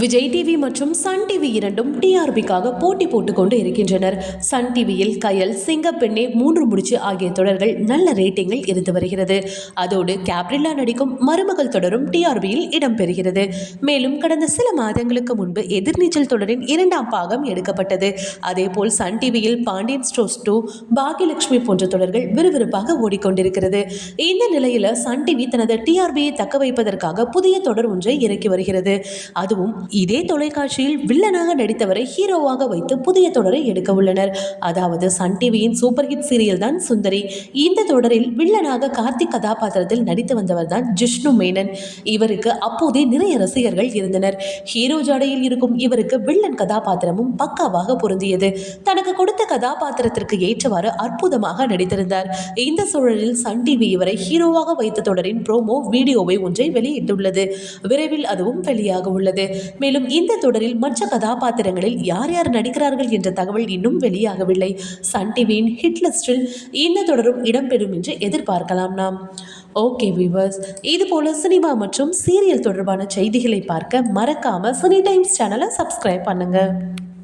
Vijay TV மற்றும் Sun TV இரண்டும் டிஆர்பிக்காக போட்டி போட்டுக்கொண்டு இருக்கின்றனர். சன் டிவியில் கயல் சிங்கப்பெண்ணே மூன்று முடிச்சு ஆகிய தொடர்கள் நல்ல ரேட்டிங்கில் இருந்து வருகிறது. அதோடு கேப்ரில்லா நடிக்கும் மருமகள் தொடரும் டிஆர்பியில் இடம்பெறுகிறது மேலும் கடந்த சில மாதங்களுக்கு முன்பு எதிர்நீச்சல் தொடரின் இரண்டாம் பாகம் எடுக்கப்பட்டது. அதேபோல் சன் டிவியில் பாண்டியன் ஸ்டோர்ஸ் டூ பாகியலட்சுமி போன்ற தொடர்கள் விறுவிறுப்பாக ஓடிக்கொண்டிருக்கிறது. இந்த நிலையில் சன் டிவி தனது டிஆர்பியை தக்க வைப்பதற்காக புதிய தொடர் ஒன்றை இறக்கி வருகிறது. அதுவும் இதே தொலைக்காட்சியில் வில்லனாக நடித்தவரை ஹீரோவாக வைத்து புதிய தொடரை எடுக்க உள்ளனர். அதாவது சன் டிவியின் சூப்பர் ஹிட் சீரியல் தான் சுந்தரி. இந்த தொடரில் வில்லனாக கார்த்திக் கதாபாத்திரத்தில் நடித்து வந்தவர் தான் ஜிஷ்ணு மேனன். இவருக்கு அப்போதே நிறைய ரசிகர்கள் இருந்தனர். ஹீரோ ஜாடையில் இருக்கும் இவருக்கு வில்லன் கதாபாத்திரமும் பக்காவாக பொருந்தியது. தனக்கு கொடுத்த கதாபாத்திரத்திற்கு ஏற்றவாறு அற்புதமாக நடித்திருந்தார். இந்த சூழலில் சன் டிவி இவரை ஹீரோவாக வைத்த தொடரின் ப்ரோமோ வீடியோவை ஒன்றை வெளியிட்டுள்ளது. விரைவில் அதுவும் வெளியாக உள்ளது. மேலும் இந்த தொடரில் மற்ற கதாபாத்திரங்களில் யார் யார் நடிக்கிறார்கள் என்ற தகவல் இன்னும் வெளியாகவில்லை. சன் டிவியின் ஹிட் லிஸ்டில் இந்த தொடரும் இடம்பெறும் என்று எதிர்பார்க்கலாம் நாம். ஓகே வியூவர்ஸ் இது போல சினிமா மற்றும் சீரியல் தொடர்பான செய்திகளை பார்க்க மறக்காம சினி டைம்ஸ் சேனலை சப்ஸ்கிரைப் பண்ணுங்கள்